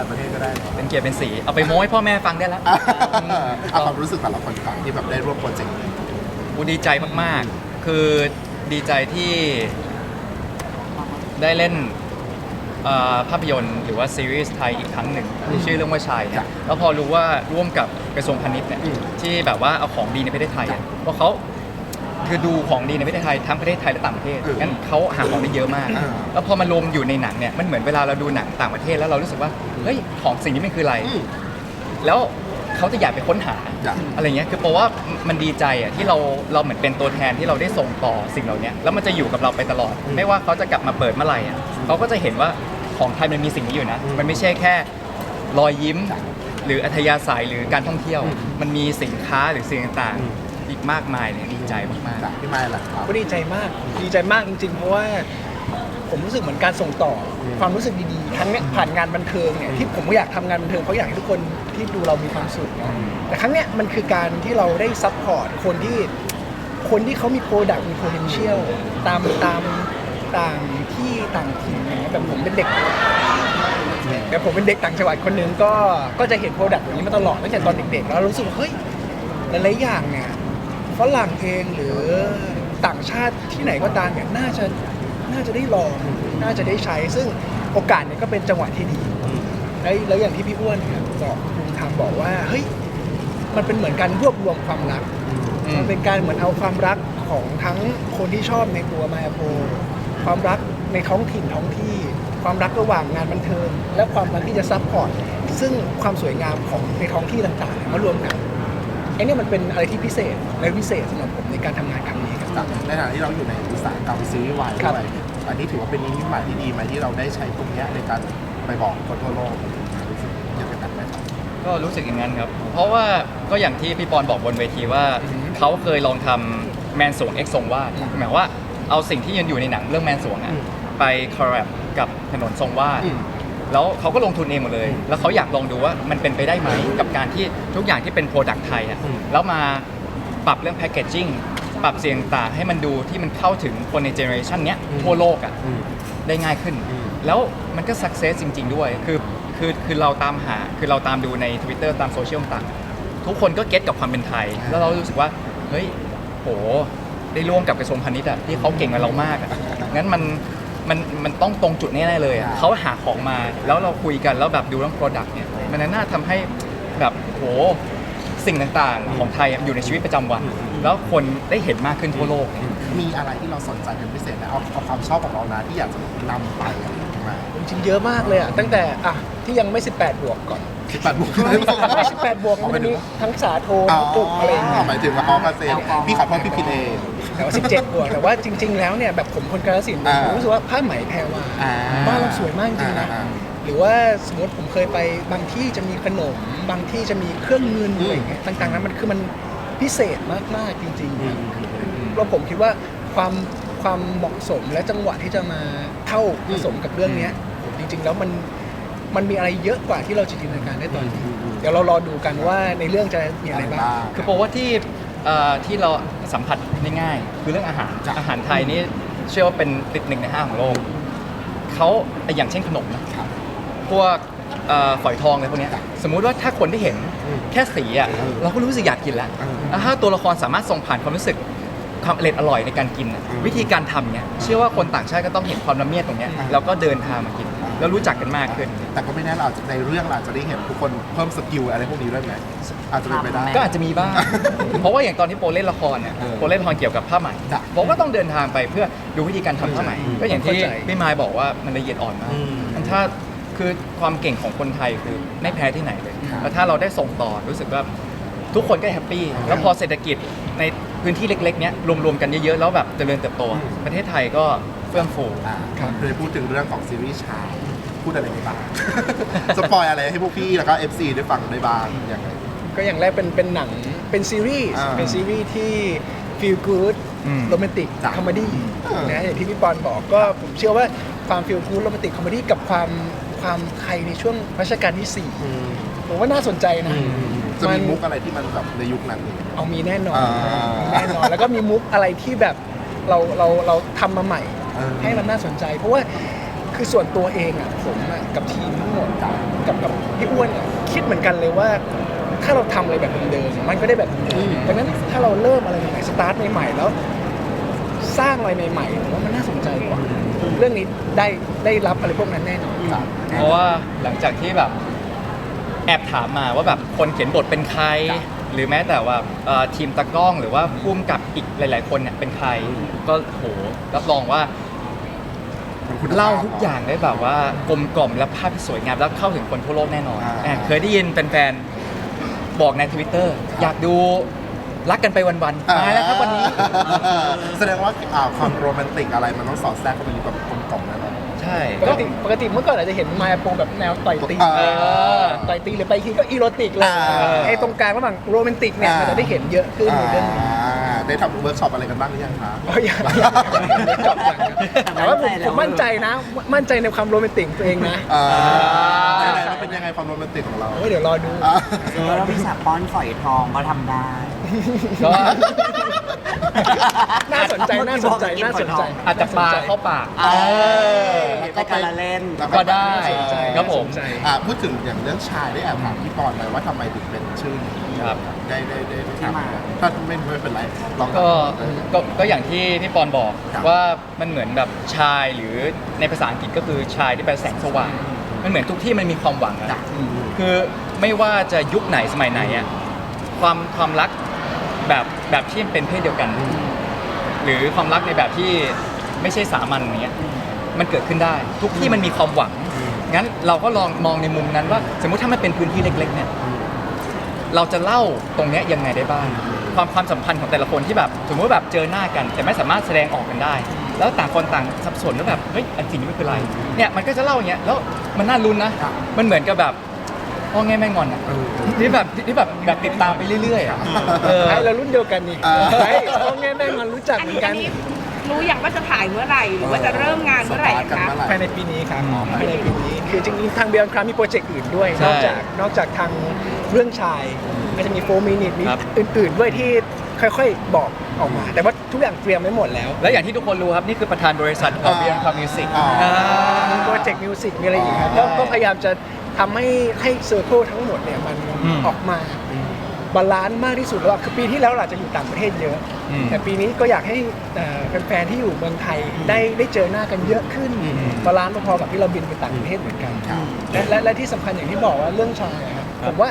ต่างประเทศก็ได้เนอะเป็นเกียร์เป็นสี เอาไปโม้ให้พ่อแม่ฟังได้แล้วเอาความรู้สึกแต่ละคนก่อนที่แบบได้ร่วมโปรเจกต์นี้กูดีใจมากๆ คือดีใจที่ได้เล่นเอ่อภาพยนตร์หรือว่าซีรีส์ไทยอีกครั้งหนึ่งที่ชื่อเรื่องว่าชายเนี่ยแล้วพอรู้ว่าร่วมกับกระทรวงพาณิชย์เนี่ยที่แบบว่าเอาของดีในประเทศไทยอะเพราะเขา คือดูของดีในประเทศไทยทั้งประเทศไทยและต่างประเทศ งั้นเขาหาของได้เยอะมาก แล้วพอมารวมอยู่ในหนังเนี่ยมันเหมือนเวลาเราดูหนังต่างประเทศแล้วเรารู้สึกว่าเฮ้ยของสิ่งนี้มันคืออะไรอืมแล้วเขาจะอยากไปค้นหาอยากอะไรเงี้ยคือเพราะว่ามันดีใจอะที่เราเราเหมือนเป็นตัวแทนที่เราได้ส่งต่อสิ่งเหล่านี้แล้วมันจะอยู่กับเราไปตลอด ไม่ว่าเขาจะกลับมาเปิดเมื่อไหร่อะเขาก็จะเห็นว่าของไทยมันมีสิ่งนี้อยู่นะ มันไม่ใช่แค่รอยยิ้ม หรืออัธยาศัยหรือการท่องเที่ยว มันมีสินค้าหรือสิ่งต่างๆ อีกมากมายเนี่ยดีใจมากจากพี่ไม้ล่ะครับ ก็ดีใจมาก ดีใจมากจริง ๆ เพราะว่าผมรู้สึกเหมือนการส่งต่ออมความรู้สึกดีๆ ทั้งเนี้ยผ่านงานบันเทิงเนี่ยที่ผมก็อยากทำงานบันเทิงเพราะอยากให้ทุกคนที่ดูเรามีความสุขนะแต่ครั้งเนี้ยมันคือการที่เราได้ซัพพอร์ตคนที่คนที่เขามีโปรดักต์มี potential ตามตามต่างที่ต่างถิ่นอย่างเงี้ยแบบผมเป็นเด็ก แต่ผมเป็นเด็กต่างจังหวัดคนหนึงก็ก็จะเห็นโปรดักต์แบบนี้มาตลอดตั้งแต่ตอนเด็กๆ แล้วรู้สึกว่าเฮ้ยหลายๆอย่างเนี่ย ฝรั่งเองหรือต่างชาติที่ไหนก็ตามเนี่ยน่าจะน่าจะได้ลองน่าจะได้ใช้ ซึ่งโอกาสเนี่ยก็เป็นจังหวะที่ดีแล้วแล้วอย่างที่พี่อ้วนเนี่ยบอกภูมิธรรมบอกว่าเฮ้ยมันเป็นเหมือนการรวบรวมความรักอืมมันเป็นการเหมือนเอาความรักของทั้งคนที่ชอบในตัวมาโพความรักในท้องถิ่นท้องที่ ความรักระหว่างงานบันเทิงและความรักที่จะซัพพอร์ตซึ่งความสวยงามของในท้องที่ต่างๆมารวมกันไอ้เนี่ยมันเป็นอะไรที่พิเศษและพิเศษสำหรับผมในการทำงานครั้งนี้ครับจากในฐานะที่เราอยู่ในอุตสาหกรรมซีรีส์วายครับ ด้วยอันนี้ถือว่าเป็นนิมิตหมายที่ดีไหมที่เราได้ใช้ตรงเนี้ยในการไปบอกคนทั่วโลกรู้สึกยังไงกันไหมครับๆก็รู้สึกอย่างนั้นครับ เพราะว่าก็อย่างที่พี่ปอนบอกบนเวทีว่า อือฮึเขาเคยลองทำแมนสวงเอ็กซ์ทรงวาดหมายว่าเอาสิ่งที่ยังอยู่ในหนังเรื่องแมนสวงอะอืมไปคอร์รัปกับถนนทรงวาดอืม แล้วเขาก็ลงทุนเองหมดเลย แล้วเขาอยากลองดูว่ามันเป็นไปได้ไหมกับการที่ทุกอย่างที่เป็นโปรดักต์ไทยอะอืมแล้วมาปรับเรื่องแพคเกจจิ้งปรับเสียงต่างให้มันดูที่มันเข้าถึงคนในเจเนอเรชันเนี้ยทั่วโลกอะอืมได้ง่ายขึ้นอืมแล้วมันก็สักเซสจริง ๆ ด้วยคือคือคือเราตามหาคือเราตามดูใน Twitter ตามโซเชียลต่างๆทุกคนก็เก็ตกับความเป็นไทย แล้วเรารู้สึกว่าเฮ้ยโหได้ร่วมกับกระทรวงพาณิชย์อะที่เขาเก่งกับเรามากอะงั้นมัน มันมันต้องตรงจุดแน่ๆเลยอะครับเขาหาของมาแล้วเราคุยกันแล้วแบบดูเรื่อง Product เนี่ยมันน่าทำให้แบบโหสิ่งต่างๆ ของไทยอะอยู่ในชีวิตประจำวัน แล้วคนได้เห็นมากขึ้นทั่วโลกเนี่ย มีอะไรที่เราสนใจเป็นพิเศษไหมเอาเอาความชอบของเรานะที่อยากจะนำไปอะไรอย่างเงี้ยมาจริงๆเยอะมากเลยอะตั้งแต่อะที่ยังไม่ 18 บวกก่อนสิบแปดบวกไม่18 บวกมันจะมีทั้งสาโทอ๋อตุกอะไรอย่างเงี้ยหมายถึงว่าออเปอร์เซ็นต์พี่ขอโทษพี่ผิดเอง แต่ว่า17บวกแต่ว่าจริง ๆ แล้วเนี่ยแบบผมคนกาฬสินธุ์อ่าผมรู้สึกว่าผ้าไหมแพรวาอ่าบ้านเราสวยมากจริงๆนะอ่าอ่าหรือว่าสมมติผมเคยไปบางที่จะมีขนม บางที่จะมีเครื่องเงินอืม อะไรอย่างเงี้ยต่างๆนั้นมันคือมันพิเศษมากๆจริงอืมๆแล้วผมคิดว่าความความเหมาะสมและจังหวะที่จะมาเข้าผสมกับเรื่องเนี้ยจริง ๆ แล้วมันมันมีอะไรเยอะกว่าที่เราจินตนาการได้ตอนนี้ อืมอืมเดี๋ยวเรารอดูกันว่าในเรื่องจะมีอะไรบ้าง คือเพราะว่าที่เอ่อที่เรา สัมผัสได้ง่ายคือเรื่องอาหารจ้ะอาหารไทยนี่เชื่อว่าเป็นติดหนึ่งในห้าของโลกเขาอย่างเช่นขนมนะครับพวกเอ่อฝอยทองอะไรพวกเนี้ยจ้ะสมมุติว่าถ้าคนที่เห็นอืมแค่สีอะเออเราก็รู้สึกอยากกินแล้วเออแล้วถ้าตัวละครสามารถส่งผ่านความรู้สึกความอร่อยอร่อยในการกินอะอืมวิธีการทำเนี่ยเชื่อว่าคนต่างชาติก็ต้องเห็นความละเมียดตรงเนี้ยอ่าแล้วก็เดินทางมากิน แล้วรู้จักกันมากขึ้น แต่ก็ไม่แน่เราอาจจะในเรื่องเราอาจจะได้เห็นทุกคนเพิ่มสกิลอะไรพวกนี้ด้วยไหมอาจจะเป็นไปได้ ก็อาจจะมีบ้าง เพราะว่าอย่างตอนที่โปเล่นละครเนี่ยเออโปเล่นละครเกี่ยวกับผ้าไหมจ้ะผมก็ต้องเดินทางไปเพื่อดูวิธีการทำผ้าไหมอืมก็อย่างที่เข้าใจพี่มายบอกว่ามันละเอียดอ่อนมากอืมมันถ้าคือความเก่งของคนไทยคือไม่แพ้ที่ไหนเลยครับแล้วถ้าเราได้ส่งต่อรู้สึกว่าทุกคนก็แฮปปี้แล้วพอเศรษฐกิจในพื้นที่เล็กๆเนี้ยรวมๆกันเยอะๆแล้วแบบเจริญเติบโต อืม ประเทศไทยก็เฟื่องฟู อ่าครับเคยพูดถึงเรื่องของซีรีส์ชาย พูดอะไรไปบ้าง สปอยอะไรให้พวกพี่แล้วก็ FC ได้ฟังได้บ้างอย่างไรก็อย่างแรกเป็นเป็นหนังเป็นซีรีส์อ่าเป็นซีรีส์ที่ feel good อืม โรแมนติกจ้ะคอมเมดี้อ่านนะอย่างที่พี่ปอนบอกก็ผมเชื่อว่าความ feel good โรแมนติกคอมเมดี้กับความความไทยในช่วงรัชกาลที่อืม4ผมว่าน่าสนใจนะจะมีนมุกอะไรที่มันแบบในยุคนั้นอีก เอามีแน่นอนอ่ามีแน่นอน แล้วก็มีมุกอะไรที่แบบเราเราเราทำมาใหม่ เออ ให้มันน่าสนใจ เพราะว่า คคือส่วนตัวเองอะผมอะกับทีมทั้งหมดกับกับพี่อ้วนอะคิดเหมือนกันเลยว่า ถ้าเราทำอะไรแบบเดิมๆมันก็ได้แบบเดิมดังนั้นถ้าเราเริ่มอะไรใหม่ๆสตาร์ทใหม่ๆแล้ว สร้างอะไรใหม่ๆผมว่ามันน่าสนใจกว่าเรื่องนี้ได้ได้รับอะไรพวกนั้นแน่นอนครับเพราะว่าหลังจากที่แบบแอบถามมาว่าแบบคนเขียนบทเป็นใคร หรือแม้แต่ว่าเอ่อทีมตากล้องหรือว่าพุ่มกับอีกหลาย ๆ คนเนี่ยเป็นใครก็โหรับรองว่ามัน คุณภพ เล่าทุกอย่างได้แบบว่ากลมกล่อมและภาพที่สวยงามแล้วเข้าถึงคนทั่วโลกแน่นอนอ่าแอบเคยได้ยินแฟนๆบอกในทวิตเตอร์อยากดูรักกันไปวันๆมาแล้วครับวันนี้แสดงว่าอ่าความโรแมนติกอะไรมันต้องสอดแทรกเข้าไปในแบบกลมกล่อมแน่นอน ใช่ปกติปกติเมื่อก่อนอาจจะเห็นมายาโปงแบบแนวต่อยตีเออต่อยตีหรือไปทีก็อีโรติกเลยอ่า ไอ้ตรงกลางระหว่างโรแมนติกเนี่ยอ่ามัมันจะได้เห็นเยอะขึ้นในเรื่องนี้ อ่า ได้ทำเวิร์กช็อปอะไรกันบ้างหรือยังคะ อ๋ออย่างอย่างจบอย่างนั้นแต่ว่าผมผมมั่นใจนะ มั่นใจในความโรแมนติกของตัวเองนะอ่าอ่าไหนๆมันเป็นยังไงความโรแมนติกของเราโอ้ยเดี๋ยวรอดู อ่า เออแล้วพี่สาป้อนฝอยทองก็ทำได้ ก็ น่าสนใจน่าสนใจน่าสนใจอาจจะปลาเข้าปาก เออแต่การละเล่น แล้วก็ได้น่าสนใจครับผมน่าสนใจอ่าพูดถึงอย่างเรื่องชายได้แอบถามพี่ปอนไปว่าทำไมถึงเป็นชื่อนี้ครับ ได้ได้ได้ได้ที่ถามมาถ้าไม่ไม่เป็นไรลองถามก็เออก็ก็อย่างที่พี่ปอนบอกครับ ว่ามันเหมือนแบบชายหรือในภาษาอังกฤษก็คือชายที่แปลแสงสว่างมันเหมือนทุกที่มันมีความหวังอะ อืม คือไม่ว่าจะยุคไหนสมัยไหนอะความความรัก แบบแบบที่เป็นเพศเดียวกัน หรือความรักในแบบที่ไม่ใช่สามัญอย่างเงี้ยมันเกิดขึ้นได้ ทุกที่มันมีความหวัง งั้นเราก็ลองมองในมุมนั้นว่า สมมุติถ้ามันเป็นพื้นที่เล็ก ๆ เนี่ย เราจะเล่าตรงเนี้ยยังไงได้บ้าง ความความสัมพันธ์ของแต่ละคนที่แบบสมมติว่าแบบเจอหน้ากัน แต่ไม่สามารถแสดงออกกันได้ แล้วต่างคนต่างสับสนแล้วแบบเฮ้ยอันสิ่งนี้ไม่เป็นไรเนี่ยมันก็จะเล่าอย่างเงี้ยแล้วมันน่าลุ้นนะครับมันเหมือนกับแบบ พ่อแง่แม่งอนอะเออที่แบบที่แบบแบบติดตามไปเรื่อยๆอะเออ ไอ้เรารุ่นเดียวกันนี่อ่า ไอ้พ่อแง่แม่มันรู้จักอันเหมือนี้นกันอันนี้รู้อย่างว่าจะถ่ายเมื่อไหร่หรือว่าจะเริ่มงานเมื่อไหร่สตาร์ทกันคะ เมื่อไหร่ ภายในปีนี้ครับอ๋อภายในปีนี้ คือจริงๆทางเบียร์ครามีโปรเจกต์อื่นด้วย ใช่นอกจากนอกจากทางเรื่องชายก็จะมีโฟมินิตมีครับ อื่น ๆ ด้วยที่ค่อยๆบอกออกมา แต่ว่าทุกอย่างเตรียมไว้หมดแล้ว แล้วอย่างที่ทุกคนรู้ครับ นี่คือประธานบริษัทของอ่าเบียร์คอมมิวสิกอ่ามีโปรเจกต์มิวสิกมีอะไรอีกครับอ๋ก็อก็พยายามจะ ทำให้ให้เซอร์เคิลทั้งหมดเนี่ยมันอืม ออกมาบาลานซ์มากที่สุดแล้วอะคือปีที่แล้วเราอาจจะอยู่ต่างประเทศเยอะ อืม แต่ปีนี้ก็อยากให้เอ่อแฟนๆที่อยู่เมืองไทยได้ได้เจอหน้ากันเยอะขึ้นอืมบาลานซ์พอๆกับที่เราบินไปต่างประเทศเหมือนกันครับและและและที่สำคัญอย่างที่บอกว่าเรื่องชายอะครับครัผบ มว่า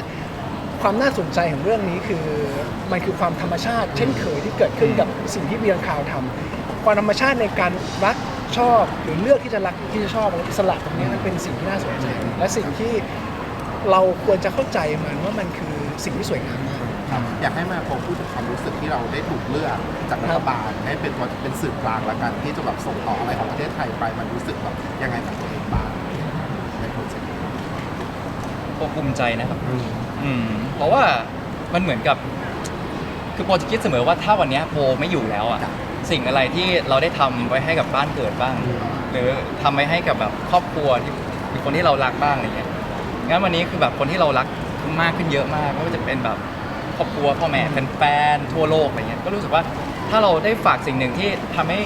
ความน่าสนใจของเรื่องนี้คือมันคือความธรรมชาติ เช่นเคยที่เกิดขึ้นกับสิ่งที่เบียร์คาวทำความธรรมชาติในการรัก ชอบหรือเลือกที่จะรักที่จะชอบอะไรอิสระตรงนี้มันเป็นสิ่งที่น่าสนใจ และสิ่งที่เราควรจะเข้าใจมันว่ามันคือสิ่งที่สวยงามมากครับอยากให้มาพงพูดถึงความรู้สึกที่เราได้ถูกเลือกจากรัฐบาลให้เป็นตัวเป็นสื่อกลางละกันที่จะแบบส่งต่ออะไรของประเทศไทยไปมันรู้สึกแบบยังไงกับตัวเองบ้างในโปรเจกต์นี้ก็ภูมิใจนะครับ อืม เพราะว่ามันเหมือนกับ คือโปรจะคิดเสมอว่าถ้าวันเนี้ยโบไม่อยู่แล้วอะครับ สิ่งอะไรที่เราได้ทำไว้ให้กับบ้านเกิดบ้างอืมหรือทำไว้ให้กับแบบครอบครัวที่หรือคนที่เรารักบ้างอะไรเงี้ยงั้นวันนี้คือแบบคนที่เรารักมากขึ้นเยอะมากไม่ว่าจะเป็นแบบครอบครัวพ่อแม่แฟนๆทั่วโลกอะไรเงี้ยก็รู้สึกว่าถ้าเราได้ฝากสิ่งหนึ่งที่ทำให้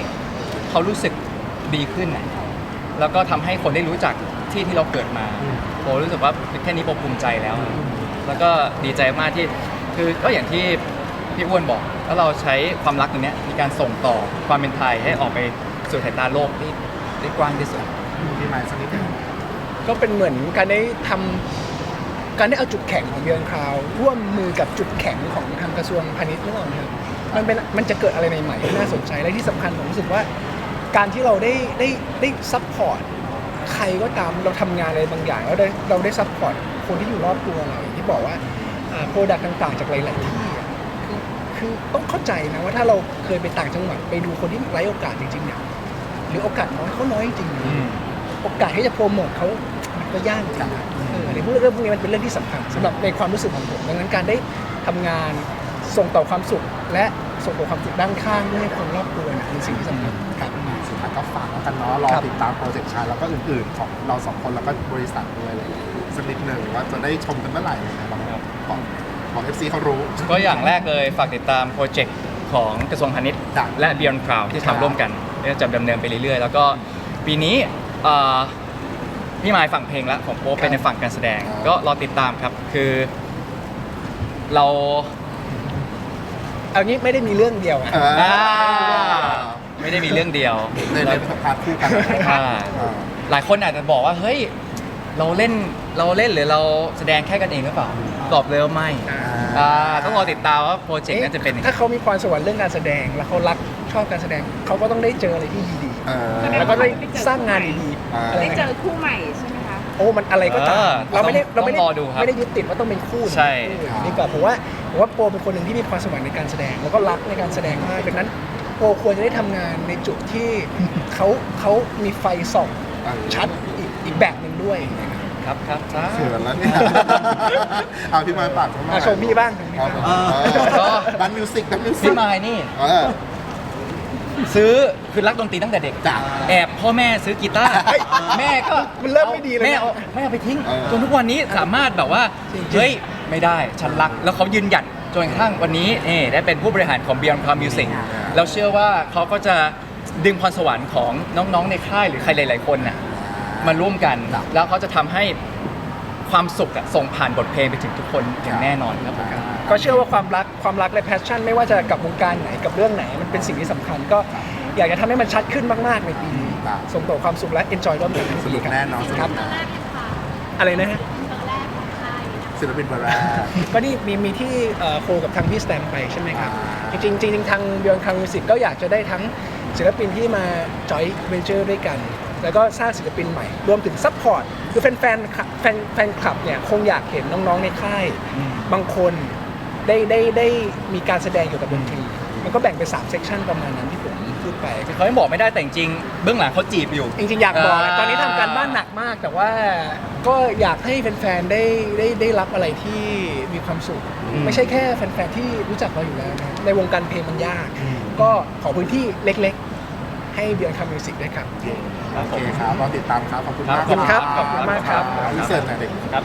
เขารู้สึกดีขึ้นน่ะแล้วก็ทำให้คนได้รู้จักที่ที่เราเกิดมาอืมโบรู้สึกว่าแค่นี้โบภูมิใจแล้ว แล้วก็ดีใจมากที่คือก็อย่างที่ พี่อ้วนบอก แล้วเราใช้ความรักตรงเนี้ยในการส่งต่อความเป็นไทยให้ออกไปสู่สายตาโลกที่ได้กว้างที่สุดพี่ไมค์สักนิดหนึงก็เป็นเหมือนการได้ทำการได้เอาจุดแข็งของเบียร์คราว ร่วมมือกับจุดแข็งของทางกระทรวงพาณิชย์นึกออกไหมครับมันเป็นมันจะเกิดอะไรใหม่ๆที่น่าสนใจและที่สำคัญผมรู้สึกว่า การที่เราได้ได้ได้ซัพพอร์ตใครก็ตามเราทำงานอะไรบางอย่างแล้วได้เราได้ซัพพอร์ตคนที่อยู่รอบตัวเราอย่างที่บอกว่าโปรดักต์ต่างๆจากหลายๆที่อะ คือคือต้องเข้าใจนะว่าถ้าเราเคยไปต่างจังหวัดไปดูคนที่ไร้โอกาสจริงๆเนี่ยหรือโอกาสน้อยเขาน้อยจริงๆนะโอกาสที่จะโปรโมทเขามันก็ยากจริงๆเออในพวกเรื่องพวกนี้มันเป็นเรื่องที่สำคัญสำหรับในความรู้สึกของผมดังนั้นการได้ทำงานส่งต่อความสุข และส่งต่อความสุขด้านข้างด้วยให้คนรอบตัวเนี่ยเป็นสิ่งที่สำคัญครับสุดท้ายก็ฝากแล้วกันเนาะรอครับติดตามโปรเจกต์ชายแล้วก็อื่นๆ ของเราสองคนแล้วก็บริษัทด้วยเลยสักนิดหนึ่งว่าจะได้ชมกันเมื่อไหร่เลยนะบอกบอก บอกเอฟซีเขารู้ ก็อย่างแรกเลยฝากติดตามโปรเจกต์ของกระทรวงพาณิชย์ ครับและ Beyond Cloud ที่ครับทำร่วมกันก็จะดำเนินไปเรื่อยๆ แล้วก็ปีนี้เอ่อพี่มายฝั่งเพลงแล้วของโป๊ปเป็นในฝั่งการแสดง ครับ ก็รอติดตามครับคือเราเอางี้ไม่ได้มีเรื่องเดียวอะอ่าไม่ได้มีเรื่องเดียวในในพาร์ทคู่กันอ่าอ่า หลายคนอาจจะบอกว่าเฮ้ยเราเล่นเราเล่นหรือเราแสดงแค่กันเองหรือเปล่า ตอบเลยว่าไม่อ่าอ่าต้องรอติดตามว่าโปรเจกต์นั้นจะเป็นยังไง ถ้าเขามีพรสวรรค์เรื่องการแสดง แล้วเขารักชอบการแสดง เขาก็ต้องได้เจออะไรที่ดีเออ ๆ แล้วก็ได้สร้างงานดีอ่า ๆอะไรได้นะเจอคู่ใหม่ใช่ไหมคะ โอ้มันอะไรก็ตามเออเราไม่ได้ต้เราองไม่ได้ต้องรอดูครับไม่ได้ยึดติดว่าต้องเป็นคู่หรือใช่ไม่คู่ดีกว่าผมว่าผมว่าโปรเป็นคนหนึ่งที่มีพรสวรรค์ในการแสดง แล้วก็รักในการแสดงมากดังนั้นโปรควรจะได้ทำงานในจุดที่เขาเขามีไฟส่องอ่าชัดอีกอีกแบบหนึ่งด้วยนะ ครับครับครับเขินแล้วเนี่ย เอาพี่มาปากเขาหน่อยอะชมพี่บ้างชมพี่ครับบ้างเออ บันมิวสิกบันมิวสิพี่กมายนี่ เออซื้อคือรักดนตรีตั้งแต่เด็ก จ้ะแอบพ่อแม่ซื้อกีตาร์แม่ก็มันเริ่มไม่ดีเลยนะ แม่เอาแม่เอาไปทิ้งเออ จนทุกวันนี้สามารถแบบว่าจริงๆเฮ้ยไม่ได้ฉันรัก แล้วเขายืนหยัดจนกระทั่งวันนี้เอ่ได้เป็นผู้บริหารของ Beyond Cloud Music แล้วเชื่อว่าเขาก็จะดึงพรสวรรค์ของน้องๆในค่ายหรือใครหลาย ๆ คนน่ะ มาร่วมกัน แล้วเขาจะทำให้ความสุขอะส่งผ่านบทเพลงไปถึงทุกคนอย่างแน่นอนครับผมก็เชื่อว่าความรักความรักและแพชชั่น ไม่ว่าจะกับวงการไหนกับเรื่องไหน มันเป็นสิ่งที่สำคัญก็อยากจะทำให้มันชัดขึ้นมาก ๆ ในปีนี้ครับ ส่งต่อความสุขและ enjoy ร่วมกันทั้งสปีนุกครับแน่นอนสคนุรับกแน่อะไรนะฮะ ศิลปินเบอร์แรกก็นี่มีมีที่เอ่อโคกับทางพี่สแตมไปใช่ไหมครับอ่าจริงๆจริงๆทาง Beyond Cloud Music ก็อยากจะได้ทั้งศิลปินที่มาจอยเวนเจอร์ด้วยกัน แล้วก็สร้างศิลปินใหม่ รวมถึงซัพพอร์ตคือแฟนๆแฟนแฟนคลับเนี่ยคงอยากเห็นน้องๆในค่าย บางคนได้ได้ได้มีการแสดงเกี่ยวกับดนตรี มันก็แบ่งเป็น3เซกชันประมาณนั้นที่ผมพูดไป คือเขาไม่บอกไม่ได้แต่จริงๆเบื้องหลังเขาจีบอยู่ จริงๆอยากบอกอ่าตอนนี้ทำการบ้านหนักมาก แต่ว่าก็อยากให้แฟนๆได้ได้ได้รับอะไรที่มีความสุขไม่ใช่แค่แฟนๆที่รู้จักเราอยู่แล้วนะในวงการเพลงมันยากก็ขอพื้นที่เล็กๆ ให้เบียร์คัมมิวสิกด้วยครับ โอเคครับรอติดตามครับ ขอบคุณมากขอบคุณครับขอบคุณมากครับอินเสิร์ตหน่อยเด็กครับ